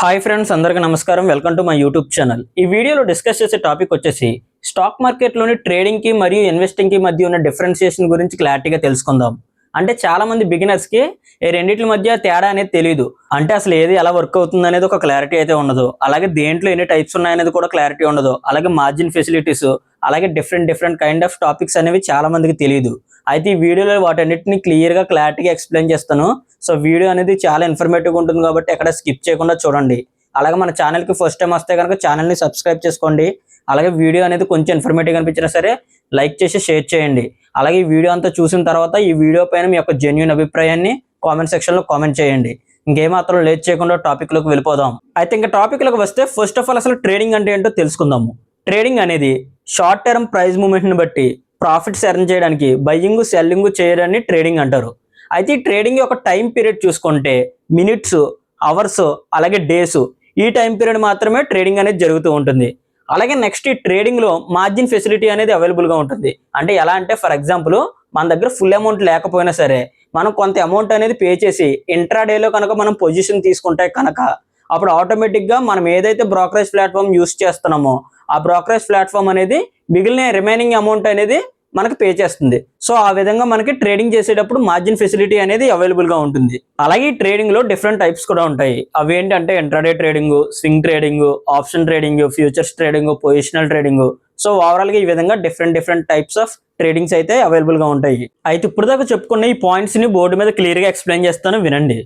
Hi friends అందరికీ నమస్కారం. Welcome to my YouTube channel. ఈ వీడియోలో డిస్కస్ చేసే టాపిక్ వచ్చేసి స్టాక్ మార్కెట్లోని ట్రేడింగ్కి మరియు ఇన్వెస్టింగ్కి మధ్య ఉన్న డిఫరెన్సియేషన్ గురించి క్లారిటీగా తెలుసుకుందాం. అంటే చాలామంది బిగినర్స్కి ఈ రెండింటి మధ్య తేడా అనేది తెలియదు అంటే అసలు ఏది ఎలా వర్క్ అవుతుంది అనేది ఒక క్లారిటీ అయితే ఉండదు. అలాగే దేంట్లో ఎన్ని టైప్స్ ఉన్నాయనేది కూడా క్లారిటీ ఉండదు. అలాగే మార్జిన్ ఫెసిలిటీస్ అలాగే different different kind of topics అనేవి చాలా మందికి తెలియదు అయితే ఈ వీడియోలో వాటన్నిటిని క్లియర్గా క్లారిటీగా ఎక్స్ప్లెయిన్ చేస్తాను. సో వీడియో అనేది చాలా ఇన్ఫర్మేటివ్గా ఉంటుంది కాబట్టి ఎక్కడ స్కిప్ చేయకుండా చూడండి. అలాగే మన ఛానల్కి ఫస్ట్ టైం వస్తే కనుక ఛానల్ని సబ్స్క్రైబ్ చేసుకోండి. అలాగే వీడియో అనేది కొంచెం ఇన్ఫర్మేటివ్గా అనిపించినా సరే లైక్ చేసి షేర్ చేయండి. అలాగే ఈ వీడియో అంతా చూసిన తర్వాత ఈ వీడియో పైన మీ యొక్క జెన్యున్ అభిప్రాయాన్ని కామెంట్ సెక్షన్లో కామెంట్ చేయండి. ఇంకేమాత్రం లేట్ చేయకుండా టాపిక్లోకి వెళ్ళిపోదాం. అయితే ఇంకా టాపిక్లోకి వస్తే ఫస్ట్ ఆఫ్ ఆల్ అసలు ట్రేడింగ్ అంటే ఏంటో తెలుసుకుందాము. ట్రేడింగ్ అనేది షార్ట్ టర్మ్ ప్రైస్ మూమెంట్ని బట్టి ప్రాఫిట్స్ ఎర్న్ చేయడానికి బయ్యింగ్ సెల్లింగ్ చేయడాన్ని ట్రేడింగ్ అంటారు. అయితే ఈ ట్రేడింగ్ యొక్క టైం పీరియడ్ చూసుకుంటే మినిట్స్ అవర్స్ అలాగే డేస్ ఈ టైం పీరియడ్ మాత్రమే ట్రేడింగ్ అనేది జరుగుతూ ఉంటుంది. అలాగే నెక్స్ట్ ఈ ట్రేడింగ్లో మార్జిన్ ఫెసిలిటీ అనేది అవైలబుల్గా ఉంటుంది. అంటే ఎలా అంటే ఫర్ ఎగ్జాంపుల్ మన దగ్గర ఫుల్ అమౌంట్ లేకపోయినా సరే మనం కొంత అమౌంట్ అనేది పే చేసి ఇంట్రాడేలో కనుక మనం పొజిషన్ తీసుకుంటే కనుక అప్పుడు ఆటోమేటిక్గా మనం ఏదైతే బ్రోకరేజ్ ప్లాట్ఫామ్ యూస్ చేస్తున్నామో ఆ బ్రోకరేజ్ ప్లాట్ఫామ్ అనేది మిగిలిన రిమైనింగ్ అమౌంట్ అనేది మనకు పే చేస్తుంది. సో ఆ విధంగా మనకి ట్రేడింగ్ చేసేటప్పుడు మార్జిన్ ఫెసిలిటీ అనేది అవైలబుల్గా ఉంటుంది. అలాగే ఈ డిఫరెంట్ టైప్స్ కూడా ఉంటాయి. అవి ఏంటంటే intraday trading swing trading option trading futures trading positional trading so ఓవరాల్గా ఈ విధంగా different different types of tradings అయితే అవైలబుల్గా ఉంటాయి. అయితే ఇప్పుడు దాకా చెప్పుకున్న ఈ పాయింట్స్ని బోర్డు మీద క్లియర్గా ఎక్స్ప్లెయిన్ చేస్తాను వినండి.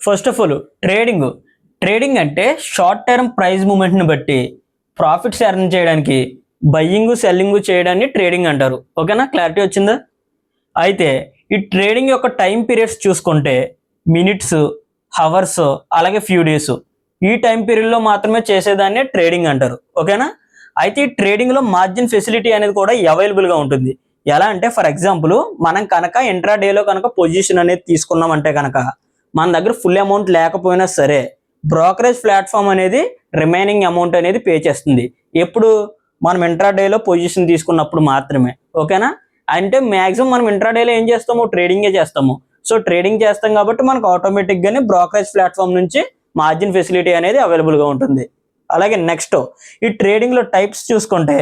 First of all trading trading అంటే షార్ట్ టర్మ్ ప్రైస్ మూమెంట్ని బట్టి ప్రాఫిట్స్ ఎర్న్ చేయడానికి బయ్యింగ్ సెల్లింగ్ చేయడాన్ని ట్రేడింగ్ అంటారు. ఓకేనా క్లారిటీ వచ్చిందా? అయితే ఈ ట్రేడింగ్ యొక్క టైం పీరియడ్స్ చూసుకుంటే మినిట్స్ హవర్స్ అలాగే ఫ్యూ డేస్ ఈ టైం పీరియడ్లో మాత్రమే చేసేదాన్ని ట్రేడింగ్ అంటారు. ఓకేనా అయితే ఈ ట్రేడింగ్లో మార్జిన్ ఫెసిలిటీ అనేది కూడా అవైలబుల్గా ఉంటుంది. ఎలా అంటే ఫర్ ఎగ్జాంపుల్ మనం కనుక ఇంట్రా డేలో కనుక పొజిషన్ అనేది తీసుకున్నామంటే కనుక మన దగ్గర ఫుల్ అమౌంట్ లేకపోయినా సరే బ్రోకరేజ్ ప్లాట్ఫామ్ అనేది రిమైనింగ్ అమౌంట్ అనేది పే చేస్తుంది. ఎప్పుడు మనం ఇంట్రాడేలో పొజిషన్ తీసుకున్నప్పుడు మాత్రమే. ఓకేనా? అంటే మ్యాక్సిమం మనం ఇంట్రాడేలో ఏం చేస్తాము? ట్రేడింగే చేస్తాము. సో ట్రేడింగ్ చేస్తాం కాబట్టి మనకు ఆటోమేటిక్గానే బ్రోకరేజ్ ప్లాట్ఫామ్ నుంచి మార్జిన్ ఫెసిలిటీ అనేది అవైలబుల్గా ఉంటుంది. అలాగే నెక్స్ట్ ఈ ట్రేడింగ్లో టైప్స్ చూసుకుంటే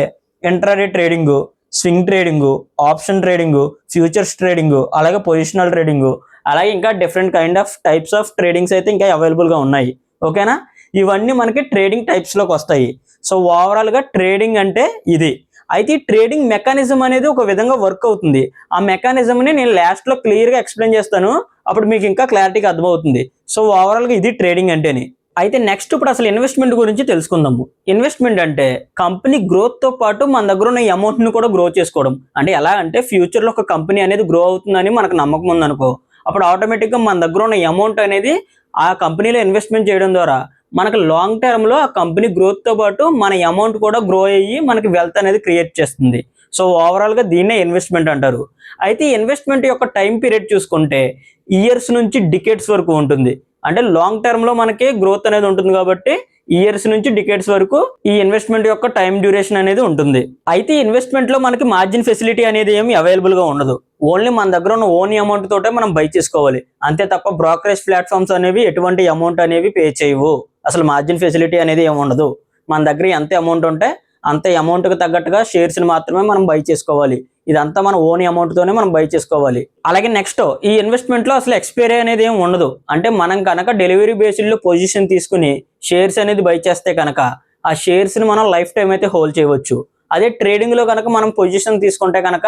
intraday trading swing trading option trading futures trading అలాగే పొజిషనల్ ట్రేడింగు అలాగే ఇంకా different kind of types of tradings అయితే ఇంకా అవైలబుల్గా ఉన్నాయి. ఓకేనా? ఇవన్నీ మనకి ట్రేడింగ్ టైప్స్లోకి వస్తాయి. సో ఓవరాల్గా ట్రేడింగ్ అంటే ఇది. అయితే ఈ ట్రేడింగ్ మెకానిజం అనేది ఒక విధంగా వర్క్ అవుతుంది. ఆ మెకానిజంని నేను లాస్ట్లో క్లియర్గా ఎక్స్ప్లెయిన్ చేస్తాను. అప్పుడు మీకు ఇంకా క్లారిటీగా అర్థమవుతుంది. సో ఓవరాల్గా ఇది ట్రేడింగ్ అంటేని. అయితే నెక్స్ట్ ఇప్పుడు అసలు ఇన్వెస్ట్మెంట్ గురించి తెలుసుకుందాము ఇన్వెస్ట్మెంట్ అంటే కంపెనీ గ్రోత్తో పాటు మన దగ్గర ఉన్న అమౌంట్ని కూడా గ్రో చేసుకోవడం. అంటే ఎలా అంటే ఫ్యూచర్లో ఒక కంపెనీ అనేది గ్రో అవుతుందని మనకు నమ్మకం ఉందనుకో. అప్పుడు ఆటోమేటిక్గా మన దగ్గర ఉన్న అమౌంట్ అనేది ఆ కంపెనీలో ఇన్వెస్ట్మెంట్ చేయడం ద్వారా మనకు లాంగ్ టర్మ్లో ఆ కంపెనీ గ్రోత్తో పాటు మన అమౌంట్ కూడా గ్రో అయ్యి మనకి వెల్త్ అనేది క్రియేట్ చేస్తుంది. సో ఓవరాల్గా దీన్నే ఇన్వెస్ట్మెంట్ అంటారు. అయితే ఇన్వెస్ట్మెంట్ యొక్క టైం పీరియడ్ చూసుకుంటే ఇయర్స్ నుంచి డికేట్స్ వరకు ఉంటుంది. అంటే లాంగ్ టర్మ్లో మనకి గ్రోత్ అనేది ఉంటుంది కాబట్టి ఇయర్స్ నుంచి డికేట్స్ వరకు ఈ ఇన్వెస్ట్మెంట్ యొక్క టైం డ్యూరేషన్ అనేది ఉంటుంది. అయితే ఇన్వెస్ట్మెంట్లో మనకి మార్జిన్ ఫెసిలిటీ అనేది ఏమి అవైలబుల్గా ఉండదు. ఓన్లీ మన దగ్గర ఉన్న ఓన్ అమౌంట్ తోటే మనం బై చేసుకోవాలి. అంతే తప్ప బ్రోకరేజ్ ప్లాట్ఫామ్స్ అనేవి ఎటువంటి అమౌంట్ అనేవి పే చేయవు. అసలు మార్జిన్ ఫెసిలిటీ అనేది ఏమి ఉండదు. మన దగ్గర ఎంత అమౌంట్ ఉంటే అంత అమౌంట్కి తగ్గట్టుగా షేర్స్ని మాత్రమే మనం బై చేసుకోవాలి. ఇదంతా మన ఓన్ అమౌంట్తోనే మనం బై చేసుకోవాలి. అలాగే నెక్స్ట్ ఈ ఇన్వెస్ట్మెంట్లో అసలు ఎక్స్పైరీ అనేది ఏమి ఉండదు. అంటే మనం కనుక డెలివరీ బేస్డ్లో పొజిషన్ తీసుకుని షేర్స్ అనేది బై చేస్తే కనుక ఆ షేర్స్ని మనం లైఫ్ టైం అయితే హోల్డ్ చేయవచ్చు. అదే ట్రేడింగ్లో కనుక మనం పొజిషన్ తీసుకుంటే కనుక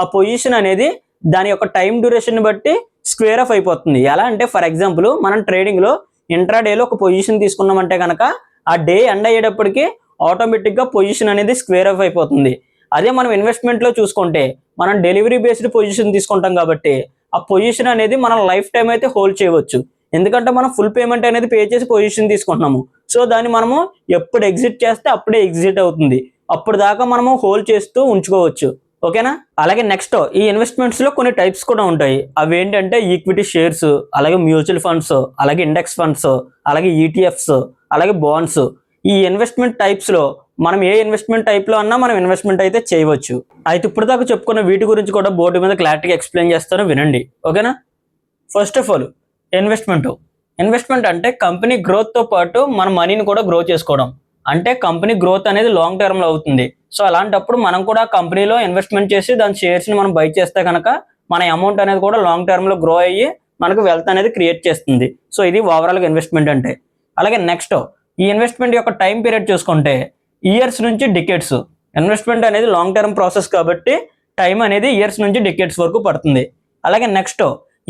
ఆ పొజిషన్ అనేది దాని యొక్క టైం డ్యూరేషన్ బట్టి స్క్వేర్ ఆఫ్ అయిపోతుంది. ఎలా అంటే ఫర్ ఎగ్జాంపుల్ మనం ట్రేడింగ్లో ఇంట్రాడేలో ఒక పొజిషన్ తీసుకున్నామంటే కనుక ఆ డే ఎండ్ అయ్యేటప్పటికి ఆటోమేటిక్గా పొజిషన్ అనేది స్క్వేర్ అఫ్ అయిపోతుంది. అదే మనం ఇన్వెస్ట్మెంట్లో చూసుకుంటే మనం డెలివరీ బేస్డ్ పొజిషన్ తీసుకుంటాం కాబట్టి ఆ పొజిషన్ అనేది మనం లైఫ్ టైం అయితే హోల్డ్ చేయవచ్చు. ఎందుకంటే మనం ఫుల్ పేమెంట్ అనేది పే చేసి పొజిషన్ తీసుకుంటున్నాము. సో దాన్ని మనము ఎప్పుడు ఎగ్జిట్ చేస్తే అప్పుడే ఎగ్జిట్ అవుతుంది. అప్పుడు దాకా మనము హోల్డ్ చేస్తూ ఉంచుకోవచ్చు. ఓకేనా? అలాగే నెక్స్ట్ ఈ ఇన్వెస్ట్మెంట్స్లో కొన్ని టైప్స్ కూడా ఉంటాయి. అవి ఏంటంటే ఈక్విటీ షేర్స్ అలాగే మ్యూచువల్ ఫండ్స్ అలాగే ఇండెక్స్ ఫండ్స్ అలాగే ఈటీఎఫ్స్ అలాగే బాండ్స్. ఈ ఇన్వెస్ట్మెంట్ టైప్స్లో మనం ఏ ఇన్వెస్ట్మెంట్ టైప్లో అన్నా మనం ఇన్వెస్ట్మెంట్ అయితే చేయవచ్చు. అయితే ఇప్పుడు దాకా చెప్పుకున్న వీటి గురించి కూడా బోర్డు మీద క్లారిటీగా ఎక్స్ప్లెయిన్ చేస్తాను వినండి. ఓకేనా first of all investment investment అంటే కంపెనీ గ్రోత్తో పాటు మన మనీని కూడా గ్రో చేసుకోవడం. అంటే కంపెనీ గ్రోత్ అనేది లాంగ్ టర్మ్లో అవుతుంది. సో అలాంటప్పుడు మనం కూడా కంపెనీలో ఇన్వెస్ట్మెంట్ చేసి దాని షేర్స్ని మనం బై చేస్తే కనుక మన అమౌంట్ అనేది కూడా లాంగ్ టర్మ్లో గ్రో అయ్యి మనకు వెల్త్ అనేది క్రియేట్ చేస్తుంది. సో ఇది ఓవరాల్గా ఇన్వెస్ట్మెంట్ అంటే. అలాగే నెక్స్ట్ ఈ ఇన్వెస్ట్మెంట్ యొక్క టైం పీరియడ్ చూసుకుంటే ఇయర్స్ నుంచి డికెట్స్ ఇన్వెస్ట్మెంట్ అనేది లాంగ్ టర్మ్ ప్రాసెస్ కాబట్టి టైం అనేది ఇయర్స్ నుంచి డికెట్స్ వరకు పడుతుంది. అలాగే నెక్స్ట్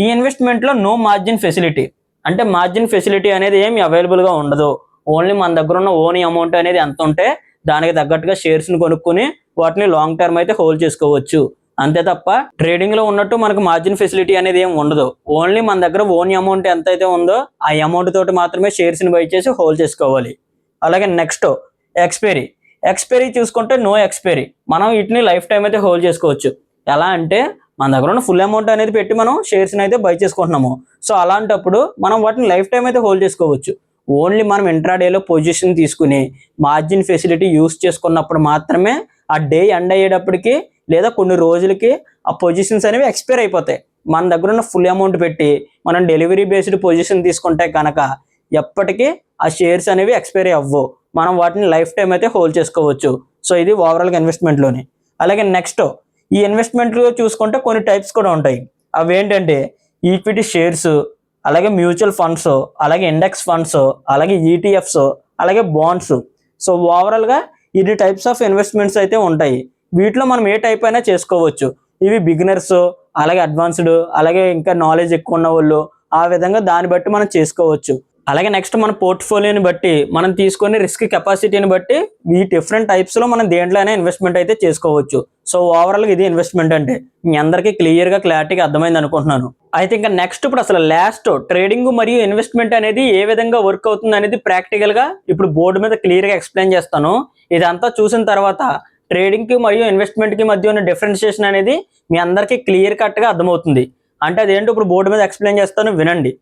ఈ ఇన్వెస్ట్మెంట్లో నో మార్జిన్ ఫెసిలిటీ అంటే మార్జిన్ ఫెసిలిటీ అనేది ఏమి అవైలబుల్గా ఉండదు. ఓన్లీ మన దగ్గర ఉన్న ఓన్ అమౌంట్ అనేది ఎంత ఉంటే దానికి తగ్గట్టుగా షేర్స్ని కొనుక్కొని వాటిని లాంగ్ టర్మ్ అయితే హోల్డ్ చేసుకోవచ్చు. అంతే తప్ప ట్రేడింగ్లో ఉన్నట్టు మనకు మార్జిన్ ఫెసిలిటీ అనేది ఏం ఉండదు. ఓన్లీ మన దగ్గర ఓన్ అమౌంట్ ఎంత అయితే ఉందో ఆ అమౌంట్ తోటి మాత్రమే షేర్స్ని బై చేసి హోల్డ్ చేసుకోవాలి. అలాగే నెక్స్ట్ ఎక్స్పైరీ ఎక్స్పైరీ చూసుకుంటే నో ఎక్స్పైరీ మనం వీటిని లైఫ్ టైం అయితే హోల్డ్ చేసుకోవచ్చు. ఎలా అంటే మన దగ్గర ఉన్న ఫుల్ అమౌంట్ అనేది పెట్టి మనం షేర్స్ అయితే బై చేసుకుంటున్నాము. సో అలాంటప్పుడు మనం వాటిని లైఫ్ టైం అయితే హోల్డ్ చేసుకోవచ్చు. ఓన్లీ మనం ఇంట్రాడేలో పొజిషన్ తీసుకుని మార్జిన్ ఫెసిలిటీ యూస్ చేసుకున్నప్పుడు మాత్రమే ఆ డే ఎండ్ అయ్యేటప్పటికి లేదా కొన్ని రోజులకి ఆ పొజిషన్స్ అనేవి ఎక్స్పైర్ అయిపోతాయి. మన దగ్గర ఉన్న ఫుల్ అమౌంట్ పెట్టి మనం డెలివరీ బేస్డ్ పొజిషన్ తీసుకుంటే కనుక ఎప్పటికీ ఆ షేర్స్ అనేవి ఎక్స్పైర్ అవ్వవు మనం వాటిని లైఫ్ టైం అయితే హోల్డ్ చేసుకోవచ్చు. సో ఇది ఓవరాల్గా ఇన్వెస్ట్మెంట్లోని అలాగే నెక్స్ట్ ఈ ఇన్వెస్ట్మెంట్లో చూసుకుంటే కొన్ని టైప్స్ కూడా ఉంటాయి. అవి ఏంటంటే ఈక్విటీ షేర్స్ అలాగే మ్యూచువల్ ఫండ్స్ అలాగే ఇండెక్స్ ఫండ్స్ అలాగే ఈటీఎఫ్స్ అలాగే బాండ్స్ సో ఓవరాల్గా ఇది టైప్స్ ఆఫ్ ఇన్వెస్ట్మెంట్స్ అయితే ఉంటాయి. వీటిలో మనం ఏ టైప్ అయినా చేసుకోవచ్చు. ఇవి బిగినర్స్ అలాగే అడ్వాన్స్డ్ అలాగే ఇంకా నాలెడ్జ్ ఎక్కువ ఉన్న వాళ్ళు ఆ విధంగా దాన్ని బట్టి మనం చేసుకోవచ్చు. అలాగే నెక్స్ట్ మన పోర్ట్ఫోలియోని బట్టి మనం తీసుకునే రిస్క్ కెపాసిటీని బట్టి ఈ డిఫరెంట్ టైప్స్లో మనం దేంట్లోనే ఇన్వెస్ట్మెంట్ అయితే చేసుకోవచ్చు. సో ఓవరాల్గా ఇది ఇన్వెస్ట్మెంట్ అంటే. మీ అందరికీ క్లియర్గా క్లారిటీగా అర్థమైంది అనుకుంటున్నాను. అయితే ఇంకా నెక్స్ట్ ఇప్పుడు అసలు లాస్ట్ ట్రేడింగ్ మరియు ఇన్వెస్ట్మెంట్ అనేది ఏ విధంగా వర్క్ అవుతుంది అనేది ప్రాక్టికల్గా ఇప్పుడు బోర్డు మీద క్లియర్గా ఎక్స్ప్లెయిన్ చేస్తాను. ఇదంతా చూసిన తర్వాత ట్రేడింగ్కి మరియు ఇన్వెస్ట్మెంట్కి మధ్య ఉన్న డిఫరెన్షియేషన్ అనేది మీ అందరికీ క్లియర్ కట్గా అర్థమవుతుంది. అంటే అదేంటో ఇప్పుడు బోర్డు మీద ఎక్స్ప్లెయిన్ చేస్తాను వినండి.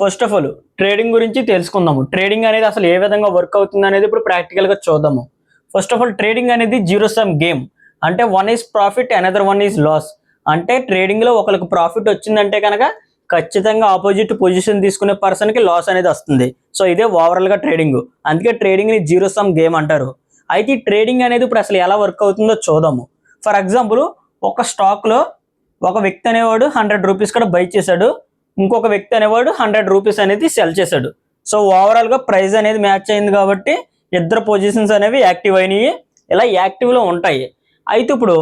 ఫస్ట్ ఆఫ్ ఆల్ ట్రేడింగ్ గురించి తెలుసుకుందాము. ట్రేడింగ్ అనేది అసలు ఏ విధంగా వర్క్ అవుతుంది అనేది ఇప్పుడు ప్రాక్టికల్గా చూద్దాము. ఫస్ట్ ఆఫ్ ఆల్ ట్రేడింగ్ అనేది జీరో సమ్ గేమ్. అంటే one is profit another one is loss. అంటే ట్రేడింగ్లో ఒకరికి ప్రాఫిట్ వచ్చిందంటే కనుక ఖచ్చితంగా ఆపోజిట్ పొజిషన్ తీసుకునే పర్సన్కి లాస్ అనేది వస్తుంది. సో ఇదే ఓవరాల్గా ట్రేడింగ్. అందుకే ట్రేడింగ్ని జీరో సమ్ గేమ్ అంటారు. అయితే ఈ ట్రేడింగ్ అనేది ఇప్పుడు అసలు ఎలా వర్క్ అవుతుందో చూద్దాము. ఫర్ ఎగ్జాంపుల్ ఒక స్టాక్లో ఒక వ్యక్తి అనేవాడు హండ్రెడ్ రూపీస్ కూడా బై చేశాడు. ఇంకొక వ్యక్తి అనేవాడు హండ్రెడ్ రూపీస్ అనేది సెల్ చేశాడు. సో ఓవరాల్గా ప్రైస్ అనేది మ్యాచ్ అయింది కాబట్టి ఇద్దరు పొజిషన్స్ అనేవి యాక్టివ్ అయినాయి. ఇలా యాక్టివ్లో ఉంటాయి. అయితే ఇప్పుడు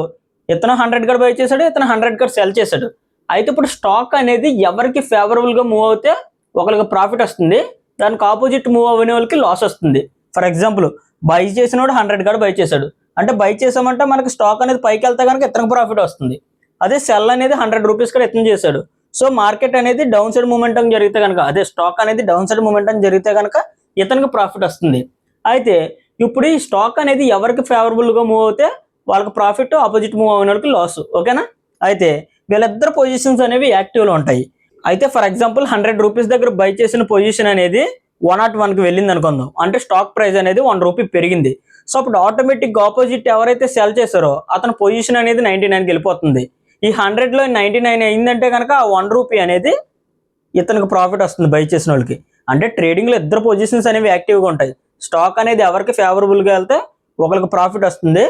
ఇతను హండ్రెడ్ కూడా బై చేశాడు ఇతను హండ్రెడ్ కూడా సెల్ చేశాడు. అయితే ఇప్పుడు స్టాక్ అనేది ఎవరికి ఫేవరబుల్గా మూవ్ అవుతే ఒకరికి ప్రాఫిట్ వస్తుంది. దానికి ఆపోజిట్ మూవ్ అవ్వని వాళ్ళకి లాస్ వస్తుంది. ఫర్ ఎగ్జాంపుల్ బై చేసినోడు హండ్రెడ్ కాడ బై చేశాడు. అంటే బై చేసామంటే మనకి స్టాక్ అనేది పైకి వెళ్తే కనుక ఇతనికి ప్రాఫిట్ వస్తుంది. అదే సెల్ అనేది హండ్రెడ్ రూపీస్ కూడా ఇతను చేశాడు. సో మార్కెట్ అనేది డౌన్ సైడ్ మూమెంటం జరిగితే కనుక అదే స్టాక్ అనేది డౌన్ సైడ్ మూమెంటం జరిగితే కనుక ఇతనికి ప్రాఫిట్ వస్తుంది. అయితే ఇప్పుడు ఈ స్టాక్ అనేది ఎవరికి ఫేవరబుల్గా మూవ్ అవుతే వాళ్ళకి ప్రాఫిట్ ఆపోజిట్ మూవ్ అయిన వాళ్ళకి లాస్ ఓకేనా అయితే వీళ్ళిద్దరు పొజిషన్స్ అనేవి యాక్టివ్లో ఉంటాయి. అయితే ఫర్ ఎగ్జాంపుల్ హండ్రెడ్ రూపీస్ దగ్గర బై చేసిన పొజిషన్ అనేది వన్ నాట్ వన్కి వెళ్ళింది అనుకుందాం. అంటే స్టాక్ ప్రైస్ అనేది వన్ రూపీ పెరిగింది. సో అప్పుడు ఆటోమేటిక్ ఆపోజిట్ ఎవరైతే సెల్ చేశారో అతని పొజిషన్ అనేది నైన్టీ నైన్కి వెళ్ళిపోతుంది. ఈ హండ్రెడ్లో నైంటీ నైన్టీ నైన్ అయిందంటే కనుక ఆ వన్ రూపీ అనేది ఇతనికి ప్రాఫిట్ వస్తుంది బై చేసిన వాళ్ళకి. అంటే ట్రేడింగ్లో ఇద్దరు పొజిషన్స్ అనేవి యాక్టివ్గా ఉంటాయి. స్టాక్ అనేది ఎవరికి ఫేవరబుల్గా వెళ్తే ఒకరికి ప్రాఫిట్ వస్తుంది.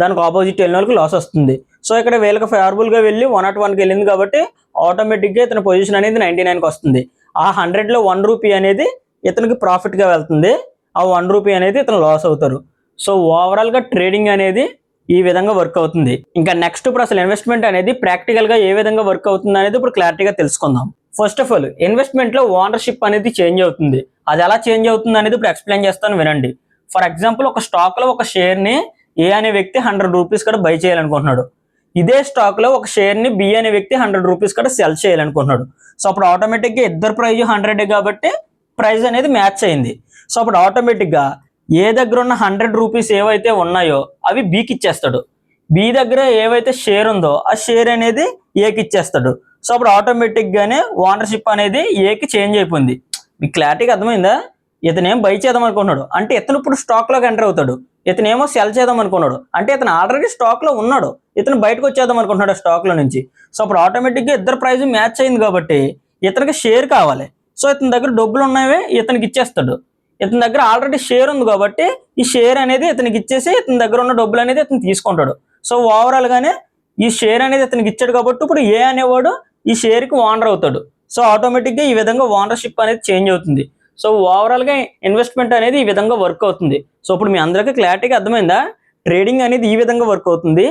దానికి ఆపోజిట్ వెళ్ళిన వాళ్ళకి లాస్ వస్తుంది. సో ఇక్కడ వీళ్ళకి ఫేవరబుల్గా వెళ్ళి వన్ నాట్ వన్కి వెళ్ళింది కాబట్టి ఆటోమేటిక్గా ఇతని పొజిషన్ అనేది నైన్టీ నైన్కి వస్తుంది. ఆ హండ్రెడ్లో వన్ రూపీ అనేది ఇతనికి ప్రాఫిట్గా వెళ్తుంది. ఆ వన్ రూపీ అనేది ఇతను లాస్ అవుతారు సో ఓవరాల్గా ట్రేడింగ్ అనేది ఈ విధంగా వర్క్ అవుతుంది. ఇంకా నెక్స్ట్ ఇప్పుడు అసలు ఇన్వెస్ట్మెంట్ అనేది ప్రాక్టికల్గా ఏ విధంగా వర్క్ అవుతుంది అనేది ఇప్పుడు క్లారిటీగా తెలుసుకుందాం. ఫస్ట్ ఆఫ్ ఆల్ ఇన్వెస్ట్మెంట్లో ఓనర్షిప్ అనేది చేంజ్ అవుతుంది. అది ఎలా చేంజ్ అవుతుంది అనేది ఇప్పుడు ఎక్స్ప్లెయిన్ చేస్తాను వినండి. ఫర్ ఎగ్జాంపుల్ ఒక స్టాక్లో ఒక షేర్ని ఏ అనే వ్యక్తి హండ్రెడ్ రూపీస్ కూడా బై చేయాలనుకుంటున్నాడు. ఇదే స్టాక్లో ఒక షేర్ని బి అనే వ్యక్తి హండ్రెడ్ రూపీస్ కూడా సెల్ చేయాలనుకుంటున్నాడు. సో అప్పుడు ఆటోమేటిక్గా ఇద్దరు ప్రైజ్ హండ్రెడ్ కాబట్టి ప్రైస్ అనేది మ్యాచ్ అయింది. సో అప్పుడు ఆటోమేటిక్గా ఏ దగ్గర ఉన్న హండ్రెడ్ రూపీస్ ఏవైతే ఉన్నాయో అవి బీకి ఇచ్చేస్తాడు. బి దగ్గర ఏవైతే షేర్ ఉందో ఆ షేర్ అనేది ఏకి ఇచ్చేస్తాడు. సో అప్పుడు ఆటోమేటిక్ గానే ఓనర్షిప్ అనేది ఏకి చేంజ్ అయిపోయింది. మీకు క్లారిటీగా అర్థమైందా? ఇతనేం బై చేద్దాం అనుకున్నాడు. అంటే ఇతను ఇప్పుడు స్టాక్లోకి ఎంటర్ అవుతాడు. ఇతనేమో సెల్ చేద్దాం అనుకున్నాడు. అంటే ఇతను ఆల్రెడీ స్టాక్లో ఉన్నాడు. ఇతను బయటకు వచ్చేద్దాం అనుకుంటున్నాడు స్టాక్లో నుంచి. సో అప్పుడు ఆటోమేటిక్గా ఇద్దరు ప్రైస్ మ్యాచ్ అయింది కాబట్టి ఇతనికి షేర్ కావాలి. సో ఇతని దగ్గర డబ్బులు ఉన్నవే ఇతనికి ఇచ్చేస్తాడు. ఇతని దగ్గర ఆల్రెడీ షేర్ ఉంది కాబట్టి ఈ షేర్ అనేది ఇతనికి ఇచ్చేసి ఇతని దగ్గర ఉన్న డబ్బులు అనేది ఇతను తీసుకుంటాడు. సో ఓవరాల్ గానే ఈ షేర్ అనేది ఇతనికి ఇచ్చాడు కాబట్టి ఇప్పుడు ఏ అనేవాడు ఈ షేర్కి ఓనర్ అవుతాడు. సో ఆటోమేటిక్గా ఈ విధంగా ఓనర్షిప్ అనేది చేంజ్ అవుతుంది. సో ఓవరాల్గా ఇన్వెస్ట్మెంట్ అనేది ఈ విధంగా వర్క్ అవుతుంది. సో ఇప్పుడు మీ అందరికీ క్లారిటీగా అర్థమైందా? ట్రేడింగ్ అనేది ఈ విధంగా వర్క్ అవుతుంది.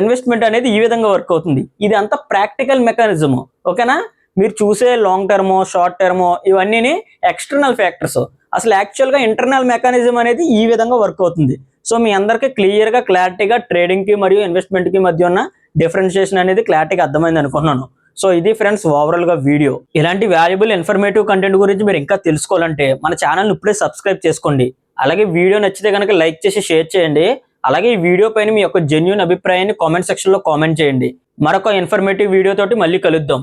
ఇన్వెస్ట్మెంట్ అనేది ఈ విధంగా వర్క్ అవుతుంది. ఇది అంతా ప్రాక్టికల్ మెకానిజం ఓకేనా మీరు చూసే లాంగ్ టర్మ్ షార్ట్ టర్మ్ ఇవన్నీ ఎక్స్టర్నల్ ఫ్యాక్టర్స్ అసలు యాక్చువల్గా ఇంటర్నల్ మెకానిజం అనేది ఈ విధంగా వర్క్ అవుతుంది. సో మీ అందరికీ క్లియర్గా క్లారిటీగా ట్రేడింగ్కి మరియు ఇన్వెస్ట్మెంట్కి మధ్య ఉన్న డిఫరెన్షియేషన్ అనేది క్లారిటీగా అర్థమైంది అనుకుంటున్నాను. సో ఇది ఫ్రెండ్స్ ఓవరాల్గా వీడియో ఇలాంటి వాల్యుబుల్ ఇన్ఫర్మేటివ్ కంటెంట్ గురించి మీరు ఇంకా తెలుసుకోవాలంటే మన ఛానల్ ఇప్పుడే సబ్స్క్రైబ్ చేసుకోండి. అలాగే వీడియో నచ్చితే కనుక లైక్ చేసి షేర్ చేయండి. అలాగే ఈ వీడియో పైన మీ యొక్క జెన్యున్ అభిప్రాయాన్ని కామెంట్ సెక్షన్లో కామెంట్ చేయండి. మరొక ఇన్ఫర్మేటివ్ వీడియో తోటి మళ్ళీ కలుద్దాం.